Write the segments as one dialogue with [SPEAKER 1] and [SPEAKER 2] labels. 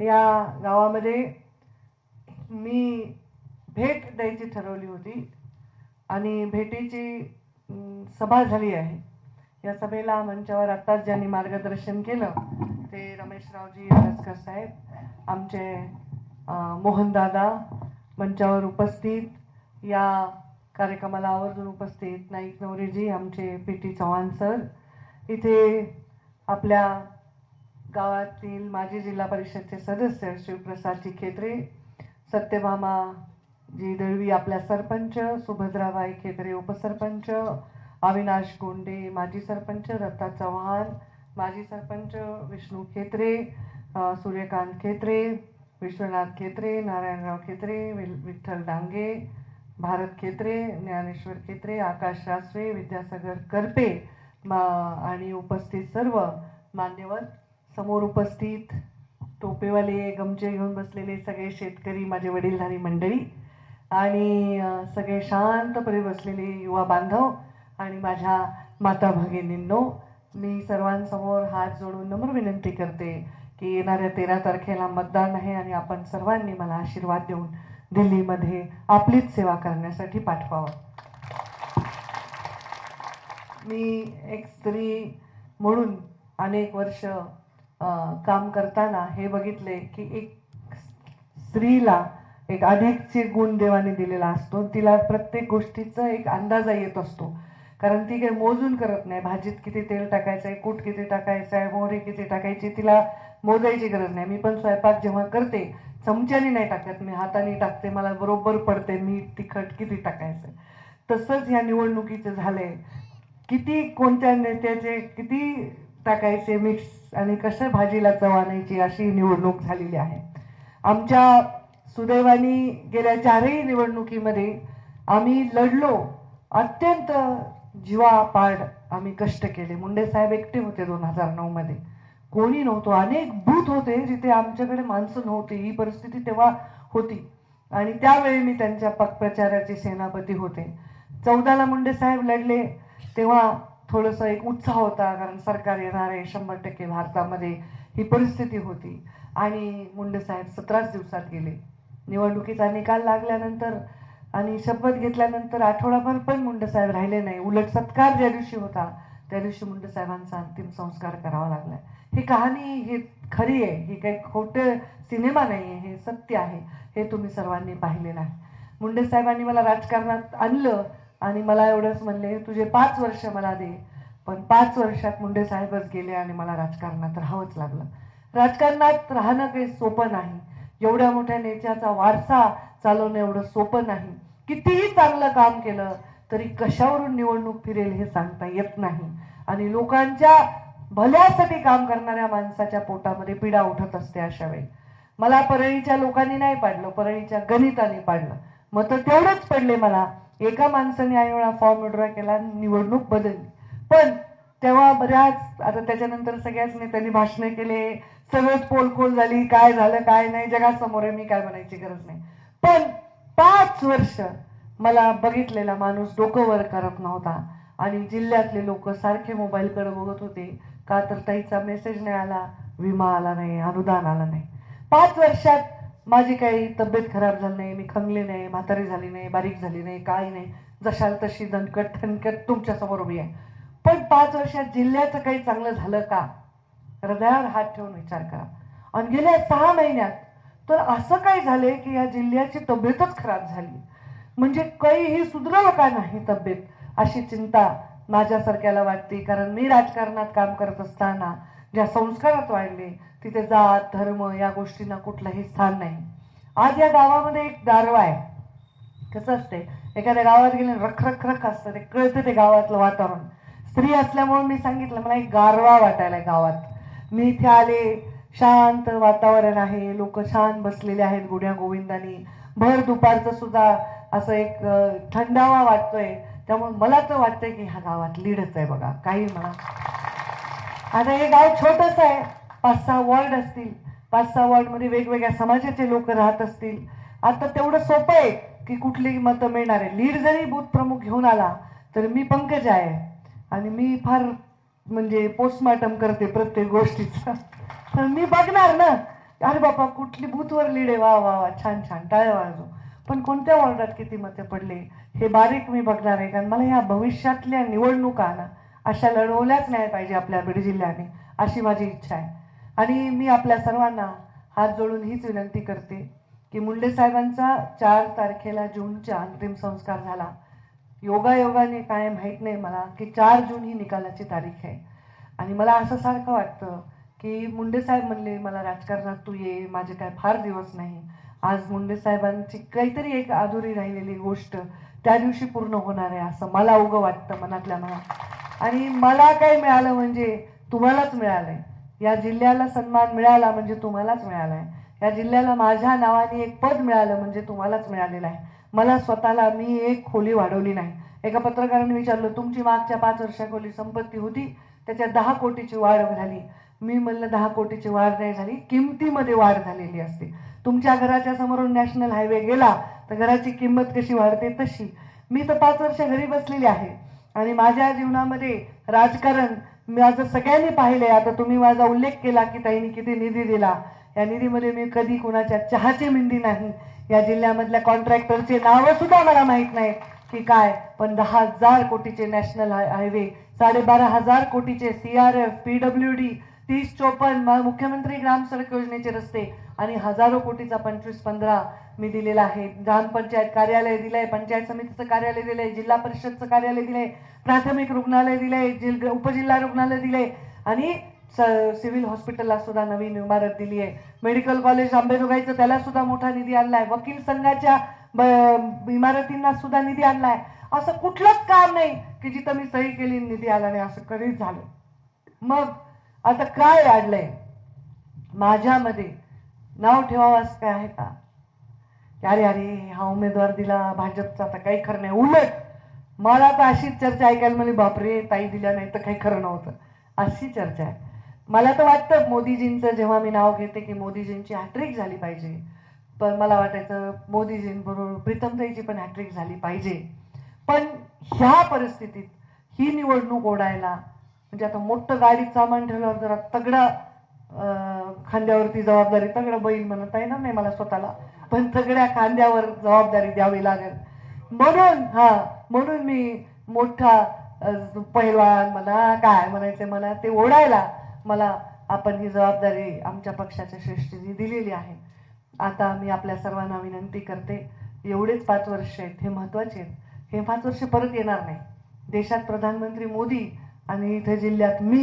[SPEAKER 1] या गावामध्ये मी भेट द्यायची ठरवली होती आणि भेटीची सभा झाली आहे. या सभेला मंचावर आत्ताच ज्यांनी मार्गदर्शन केलं ते रमेशरावजी हरसकर साहेब आमचे मोहनदादा मंचावर उपस्थित या कार्यक्रमाला आवर्जून उपस्थित नाईक नवरेजी आमचे पी टी चव्हाण सर. इथे आपल्या गावातील माजी जिल्हा परिषदचे सदस्य शिवप्रसादजी खेत्रे सत्यभामा जी दळवी आपल्या सरपंच सुभद्राबाई खेत्रे उपसरपंच अविनाश गोंडे माजी सरपंच दत्ता चव्हाण माजी सरपंच विष्णू खेत्रे सूर्यकांत खेत्रे विश्वनाथ खेत्रे नारायणराव खेत्रे विठ्ठल डांगे भारत खेत्रे ज्ञानेश्वर खेत्रे आकाश रासवे विद्यासागर करपे मा आणि उपस्थित सर्व मान्यवर समोर उपस्थित टोपेवाले गमचे घेऊन बसलेले सगळे शेतकरी माझे वडीलधारी मंडळी आणि सगळे शांतपणे बसलेले युवा बांधव आणि माझ्या माता भगिनींनो मी सर्वांसमोर हात जोडून नम्र विनंती करते की येणाऱ्या तेरा तारखेला मतदान आहे आणि आपण सर्वांनी मला आशीर्वाद देऊन दिल्लीमध्ये आपलीच सेवा करण्यासाठी पाठवावं. मी एक स्त्री म्हणून अनेक वर्ष काम करताना हे बघितले की एक स्त्रीला एक अनेकचे गुण देवाने दिलेला असतो. तिला प्रत्येक गोष्टीचा एक अंदाजा येत असतो. कारण ती काही मोजून करत नाही. भाजीत किती तेल टाकायचं आहे कूट किती टाकायचं आहे मोहरी किती टाकायची तिला मोजायची गरज नाही. मी पण स्वयंपाक जेव्हा करते चमच्याने नाही टाकत. मी हाताने टाकते मला बरोबर पडते मीठ तिखट किती टाकायचं तसंच ह्या निवडणुकीचं झालंय. किती कोणत्या नेत्याचे किती टाकायचे मिक्स आणि कशा भाजीला चव आणायची अशी निवडणूक झालेली आहे. आमच्या सुदैवानी गेल्या चारही निवडणुकीमध्ये आम्ही लढलो. अत्यंत जीवापाड आम्ही कष्ट केले. मुंडे साहेब एकटे होते दोन हजार नऊमध्ये कोणी नव्हतो. अनेक भूत होते जिथे आमच्याकडे माणसं नव्हती. ही परिस्थिती तेव्हा होती. आणि त्यावेळी मी त्यांच्या पक्प्रचाराचे सेनापती होते. चौदाला मुंडे साहेब लढले. तेव्हा थोडंसं एक उत्साह होता कारण सरकार येणार आहे शंभर टक्के भारतामध्ये ही परिस्थिती होती. आणि मुंडे साहेब सतराच दिवसात गेले. निवडणुकीचा निकाल लागल्यानंतर आणि शपथ घेतल्यानंतर आठवडाभर पण मुंडे साहेब राहिले नाही. उलट सत्कार ज्या दिवशी होता त्या दिवशी मुंडे साहेबांचा अंतिम संस्कार करावा लागला. ही कहाणी ही खरी आहे. ही काही खोटं सिनेमा नाही आहे हे सत्य आहे. हे तुम्ही सर्वांनी पाहिलेलं आहे. मुंडे साहेबांनी मला राजकारणात आणलं. आणि मला एवढंच म्हणले तुझे पाच वर्ष मला दे. पण पाच वर्षात मुंडे साहेबच गेले आणि मला राजकारणात राहावंच लागलं. राजकारणात राहणं काही सोपं नाही. एवढ्या मोठ्या नेत्याचा वारसा चालवणं एवढं सोपं नाही. कितीही चांगलं काम केलं तरी कशावरून निवडणूक फिरेल हे सांगता येत नाही. आणि लोकांच्या भल्यासाठी काम करणाऱ्या माणसाच्या पोटामध्ये पिडा उठत असते अशा वेळी. मला परळीच्या लोकांनी नाही पाडलं परळीच्या गणिताने पाडलं. मग तर तेवढंच पडले मला. एका माणसाने आई वेळा फॉर्म विड्रॉ केला निवडणूक बदलली. पण तेव्हा बऱ्याच आता त्याच्यानंतर सगळ्याच नेत्यांनी भाषणे केले सगळंच पोलखोल झाली काय झालं काय नाही जगासमोर आहे मी काय म्हणायची गरज नाही. पण पाच वर्ष मला बघितलेला माणूस डोकं वर करत नव्हता. आणि जिल्ह्यातले लोक सारखे मोबाईलकडे बघत होते. का तर ताईचा मेसेज नाही आला विमा आला नाही अनुदान आला नाही. पाच वर्षात माझी काही तब्येत खराब झाली नाही मी खंगली नाही म्हातारी झाली नाही बारीक झाली नाही काही नाही. जशाल तशी दणकट ठणकट तुमच्यासमोर उभी आहे. पण पाच वर्षात जिल्ह्याचं काही चांगलं झालं का? हृदयावर हात ठेवून विचार करा. आणि गेल्या सहा महिन्यात तर असं काय झालंय की या जिल्ह्याची तब्येतच खराब झाली. म्हणजे काहीही सुधरवलं का नाही तब्येत? अशी चिंता माझ्यासारख्याला वाटते कारण मी राजकारणात काम करत असताना ज्या संस्कारात वाढले तिथे जात धर्म या गोष्टींना कुठलंही स्थान नाही. आज या गावामध्ये एक दारवा आहे. कसं असते? एखाद्या गावात गेले रख रख रख असतं. ते कळतं ते गावातलं वातावरण. स्त्री असल्यामुळे मी सांगितलं मला एक गारवा वाटायला गावात. मी इथे आले शांत वातावरण आहे. लोक छान बसलेले आहेत गुढ्या गोविंदानी. भर दुपारचं सुद्धा असं एक थंडावा वाटतोय. त्यामुळे मला तर वाटतंय की ह्या गावात लीडच आहे बघा. काही म्हणा. आता हे गाव छोटच आहे. पाच सहा वॉर्ड असतील. पाच सहा वॉर्डमध्ये वेगवेगळ्या समाजाचे लोक राहत असतील. आता तेवढं सोपं आहे की कुठली मतं मिळणार. आहे लीड जरी बूथ प्रमुख घेऊन आला तर मी पंकज आहे. आणि मी फार म्हणजे पोस्टमार्टम करते प्रत्येक गोष्टीचं. तर मी बघणार ना. अरे बाबा कुठली बूथवर लीड आहे. वा वा वा. छान छान. टाळ्या वाजू पण कोणत्या वॉर्डात किती मते पडले? हे बारीक मी बघणार आहे. कारण मला ह्या भविष्यातल्या निवडणुका ना अशा लढवल्याच नाही पाहिजे आपल्या बीड जिल्ह्याने अशी माझी इच्छा आहे. आणि मी आपल्या सर्वांना हात जोडून हीच विनंती करते की मुंडे साहेबांचा चार तारखेला जूनच्या अंतिम संस्कार झाला. योगायोगाने काय माहीत नाही मला की चार जून ही निकालाची तारीख आहे. आणि मला असं सारखं वाटतं की मुंडे साहेब म्हणले मला राजकारणात तू ये माझे काय फार दिवस नाही. आज मुंडे साहेबांची काहीतरी एक अधुरी राहिलेली गोष्ट त्या दिवशी पूर्ण होणार आहे असं मला उगं वाटतं मनातल्या मनात. आणि मला काय मिळालं म्हणजे तुम्हालाच मिळालंय. या जिल्ह्याला सन्मान मिळाला म्हणजे तुम्हालाच मिळाला आहे या जिल्ह्याला माझ्या नावाने एक पद मिळालं म्हणजे तुम्हालाच मिळालेलं आहे. मला स्वतःला मी एक खोली वाढवली नाही. एका पत्रकाराने विचारलं तुमची मागच्या पाच वर्षाखोली संपत्ती होती? त्याच्या दहा कोटीची वाढ झाली. मी म्हणलं दहा कोटीची वाढ नाही झाली किमतीमध्ये वाढ झालेली असते. तुमच्या घराच्या समोरून नॅशनल हायवे गेला तर घराची किंमत कशी वाढते तशी. मी तर पाच वर्ष घरी बसलेली आहे. आणि माझ्या जीवनामध्ये राजकारण माझं सगळ्यांनी पाहिलंय आता तुम्ही माझा उल्लेख केला की ताईंनी किती निधी दिला. या निधीमध्ये मी कधी कुणाच्या चहाची मिंदी नाही. या जिल्ह्यामधल्या कॉन्ट्रॅक्टरचे नावं सुद्धा मला माहीत नाही की काय. पण दहा हजार कोटीचे नॅशनल हायवे साडेबारा हजार कोटीचे C R F P W D तीस चोपन्न मुख्यमंत्री ग्राम सडक योजनेचे रस्ते आणि हजारो कोटीचा पंचवीस पंधरा मी दिलेला आहे. ग्रामपंचायत कार्यालय दिलंय पंचायत समितीचं कार्यालय दिलंय जिल्हा परिषदचं कार्यालय दिलंय प्राथमिक रुग्णालय दिलंय जिल उपजिल्हा रुग्णालय दिलंय आणि सिव्हिल हॉस्पिटलला सुद्धा नवीन इमारत दिली आहे. मेडिकल कॉलेज आंबेजोगाईचं त्याला सुद्धा मोठा निधी आणलाय. वकील संघाच्या इमारतींना सुद्धा निधी आणलाय. असं कुठलंच काम नाही की जिथं मी सही केली निधी आला नाही. असं कधीच झालं. मग आता काय वाढलंय माझ्यामध्ये नाव ठेवावं असं काय आहे का? अरे अरे हा उमेदवार दिला भाजपचा आता काही खरं नाही. उलट मला तर अशीच चर्चा ऐकायला म्हणजे बापरे ताई दिल्या नाही तर काही खरं नव्हतं. अशी चर्चा आहे. मला तर वाटतं मोदीजींचं जेव्हा मी नाव घेते की मोदीजींची हॅट्रिक झाली पाहिजे. पण मला वाटायचं मोदीजींबरोबर प्रीतमताईची पण हॅट्रिक झाली पाहिजे. पण ह्या परिस्थितीत ही निवडणूक ओढायला म्हणजे आता मोठं गाडीत सामान ठेवल्यावर जरा तगडा अं, खांद्यावरती जबाबदारी तगडं बैल म्हणता येणार नाही मला स्वतःला. पण सगळ्या खांद्यावर जबाबदारी द्यावी लागेल. म्हणून हा म्हणून मी मोठा पहिलवान म्हणा काय म्हणायचे मला ते ओढायला मला आपण ही जबाबदारी आमच्या पक्षाच्या श्रेष्ठीने दिलेली आहे. आता मी आपल्या सर्वांना विनंती करते एवढेच पाच वर्ष आहेत हे महत्त्वाचे आहेत. हे पाच वर्ष परत येणार नाही. देशात प्रधानमंत्री मोदी आणि इथे जिल्ह्यात मी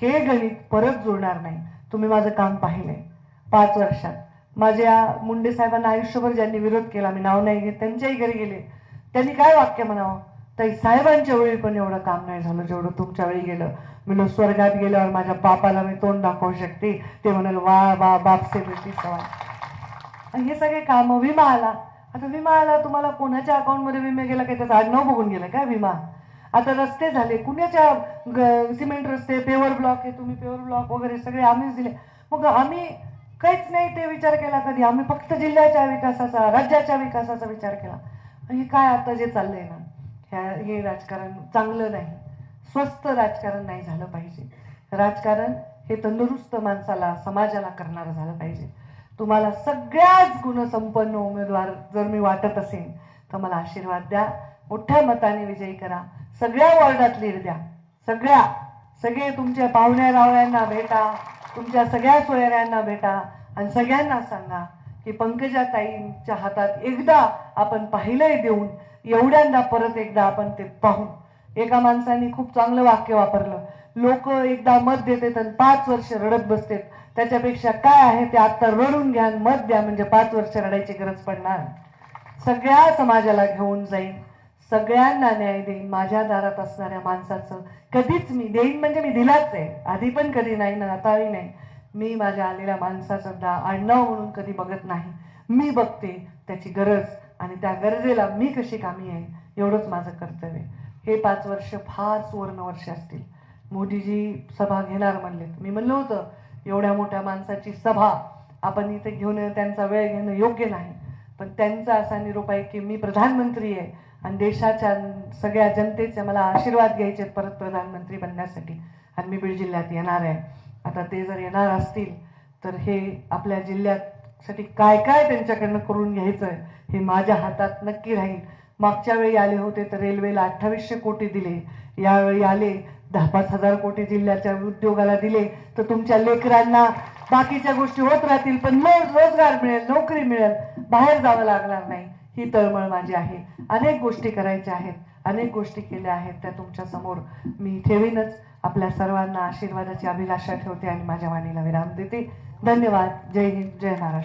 [SPEAKER 1] हे गणित परत जुळणार नाही. तुम्ही माझं काम पाहिलंय. पाच वर्षात. माझ्या मुंडे साहेबांना आयुष्यभर ज्यांनी विरोध केला मी नाव नाही घेत त्यांच्याही घरी गेले. त्यांनी काय वाक्य म्हणावं? ताई साहेबांच्या वेळी पण एवढं काम नाही झालं जेवढं तुमच्या वेळी गेलं. मी स्वर्गात गेल्यावर माझ्या बापाला मी तोंड दाखवू शकते. ते म्हणाल वा वा बापसे बेटी सवाल हे सगळे काम विमा आला. आता विमा आला तुम्हाला कोणाच्या अकाउंटमध्ये विमा गेला काय? त्याचं आडनाव बघून गेलं काय विमा? आता रस्ते झाले कुणाच्या ग- सिमेंट रस्ते पेवर ब्लॉक आहे तुम्ही पेवर ब्लॉक वगैरे सगळे आम्हीच दिले. मग आम्ही काहीच नाही ते विचार केला कधी. आम्ही फक्त जिल्ह्याच्या विकासाचा राज्याच्या विकासाचा विचार केला. हे काय आता जे चाललंय ना ह्या हे राजकारण चांगलं नाही. स्वस्त राजकारण नाही झालं पाहिजे. राजकारण हे तंदुरुस्त माणसाला समाजाला करणारं झालं पाहिजे. तुम्हाला सगळ्याच गुणसंपन्न उमेदवार जर मी वाटत असेल तर मला आशीर्वाद द्या. मोठ्या मताने विजयी करा. सगळ्या वॉर्डात लीड द्या. सगळ्या. सगळे तुमच्या पाहुण्या रावळ्यांना भेटा. तुमच्या सगळ्या सोयऱ्यांना भेटा आणि सगळ्यांना सांगा की पंकजाताईंच्या हातात एकदा आपण पाहिलंय देऊन एवढ्यांदा परत एकदा आपण ते पाहू एका माणसाने खूप चांगलं वाक्य वापरलं. लोक एकदा मत देतात आणि पाच वर्ष रडत बसतात. त्याच्यापेक्षा काय आहे ते आत्ता रडून घ्या मत द्या म्हणजे पाच वर्ष रडायची गरज पडणार. सगळ्या समाजाला घेऊन जाईल सगळ्यांना न्याय देईन माझ्या दारात असणाऱ्या माणसाचं. कधीच मी देईन म्हणजे मी दिलाच आहे. आधी पण कधी नाही ना आताही नाही. मी माझ्या आलेल्या माणसाचं दा आडनाव म्हणून कधी बघत नाही. मी बघते त्याची गरज आणि त्या गरजेला मी कशी कामी आहे एवढंच माझं कर्तव्य हे पाच वर्ष फार सुवर्ण वर्ष असतील. मोदीजी सभा घेणार म्हणले मी म्हणलं होतं एवढ्या मोठ्या माणसाची सभा आपण इथे घेऊन त्यांचा वेळ घेणं योग्य नाही. पण त्यांचा असा निरोप आहे की मी प्रधानमंत्री आहे आणि देशाच्या सगळ्या जनतेचे मला आशीर्वाद घ्यायचे आहेत परत प्रधानमंत्री बनण्यासाठी. आणि मी बीड जिल्ह्यात येणार आहे. आता ते जर येणार असतील तर हे आपल्या जिल्ह्यासाठी काय काय त्यांच्याकडनं करून घ्यायचं आहे हे माझ्या हातात नक्की राहील. मागच्या वेळी आले होते तर रेल्वेला अठ्ठावीसशे कोटी दिले. यावेळी आले दहा पाच हजार कोटी जिल्ह्याच्या उद्योगाला दिले. तर तुमच्या लेकरांना बाकीच्या गोष्टी होत राहतील पण रोजगार मिळेल नोकरी मिळेल. बाहेर जावं लागणार नाही. ही तळमळ माझी आहे. अनेक गोष्टी करायच्या आहेत. अनेक गोष्टी केल्या आहेत त्या तुमच्यासमोर. मी ठेवीनच. आपल्या सर्वांना आशीर्वादाची अभिलाषा ठेवते आणि माझ्या वाणीला विराम देते. धन्यवाद. जय हिंद. जय महाराष्ट्र.